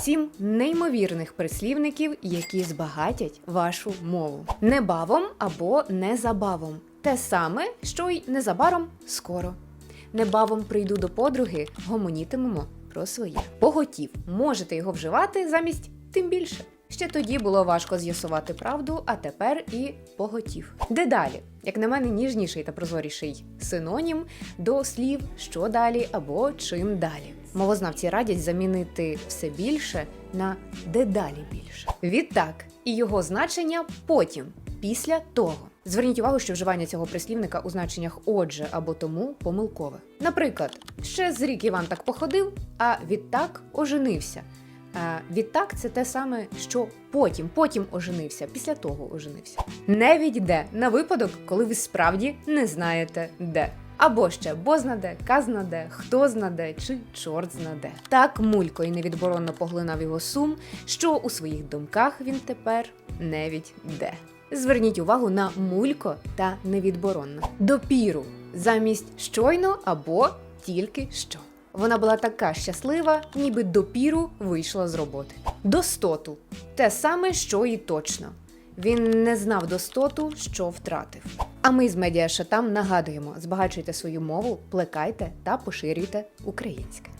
Сім неймовірних прислівників, які збагатять вашу мову. Небавом або незабавом. Те саме, що й незабаром скоро. Небавом прийду до подруги, гомонітимемо про своє. Поготів. Можете його вживати замість тим більше. Ще тоді було важко з'ясувати правду, а тепер і поготів. Дедалі, як на мене, ніжніший та прозоріший синонім до слів що далі або чим далі. Мовознавці радять замінити все більше на дедалі більше. Відтак, і його значення потім, після того. Зверніть увагу, що вживання цього прислівника у значеннях отже або тому помилкове. Наприклад, ще з рік Іван так походив, а відтак оженився. Е, Відтак це те саме, що потім, потім оженився, після того оженився. Не відьде на випадок, коли ви справді не знаєте де. Або ще бо знаде, казнаде, хто знаде чи чорт знаде. Так мулько і невідборонно поглинав його сум, що у своїх думках він тепер невідь де. Зверніть увагу на мулько та невідборонно. Допіру замість щойно або тільки що. Вона була така щаслива, ніби допіру вийшла з роботи. Достоту те саме, що і точно. Він не знав достоту, що втратив. А ми з медіашатам нагадуємо: збагачуйте свою мову, плекайте та поширюйте українське.